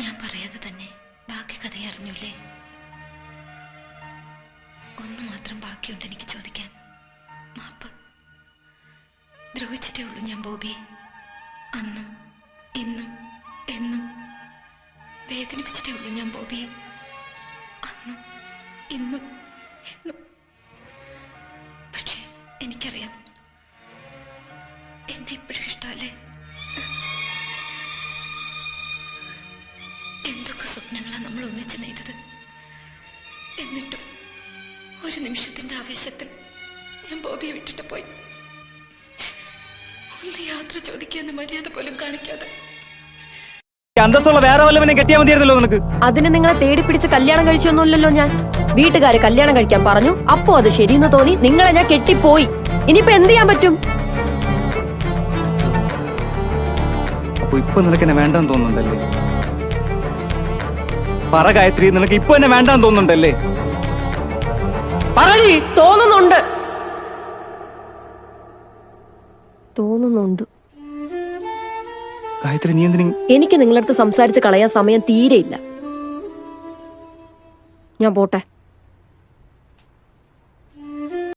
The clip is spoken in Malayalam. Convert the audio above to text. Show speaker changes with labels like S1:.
S1: ഞാൻ പറയാതെ തന്നെ ബാക്കി കഥയെ അറിഞ്ഞൂല്ലേ? ഒന്നു മാത്രം ബാക്കിയുണ്ട് എനിക്ക് ചോദിക്കാൻ. മാപ്പ്. ദ്രോഹിച്ചിട്ടേ ഉള്ളൂ ഞാൻ ബോബി. അന്നും ഇന്നും എന്നും വേദനിപ്പിച്ചിട്ടേ ഉള്ളൂ ഞാൻ ബോബി. അന്നും ഇന്നും എന്നും. പക്ഷേ എനിക്കറിയാം. എന്നെ ഇപ്പോഴും ഇഷ്ടമല്ലേ? എന്തൊക്കെ സ്വപ്നങ്ങളാ നമ്മൾ ഒന്നിച്ച് നെയ്തത്? എന്നിട്ടും ഒരു നിമിഷത്തിന്റെ ആവേശത്തിൽ ഞാൻ ബോബിയെ വിട്ടിട്ട് പോയി. ഒന്ന് യാത്ര ചോദിക്കാന്ന് മര്യാദ പോലും കാണിക്കാതെ.
S2: അന്തസ്സുള്ള വേറെ വല്ലവനെ കെട്ടിയാൽ മതിയായിരുന്നല്ലോ നിനക്ക്?
S3: അതിന് നിങ്ങളെ തേടി പിടിച്ച് കല്യാണം കഴിച്ചൊന്നുമില്ലല്ലോ ഞാൻ. വീട്ടുകാര് കല്യാണം കഴിക്കാൻ പറഞ്ഞു. അപ്പോ അത് ശരിയെന്ന് തോന്നി നിങ്ങളെ ഞാൻ കെട്ടിപ്പോയി. ഇനിയിപ്പോ എന്ത് ചെയ്യാൻ പറ്റും?
S2: അപ്പൊ ഇപ്പൊ നിനക്ക് എന്നെ വേണ്ടെന്ന് തോന്നുന്നുണ്ടല്ലേ? പറ ഗായത്രി നിനക്ക് ഇപ്പൊ എന്നെ വേണ്ടാന്ന് തോന്നുന്നുണ്ടല്ലേ? പറയ്!
S3: തോന്നുന്നുണ്ട്. തോന്നുന്നുണ്ട്.
S2: ഗായത്രി നീ എന്തിനും
S3: എനിക്ക് നിങ്ങളടുത്ത് സംസാരിച്ച് കളയാൻ സമയം തീരെയില്ല. ഞാൻ പോട്ടെ.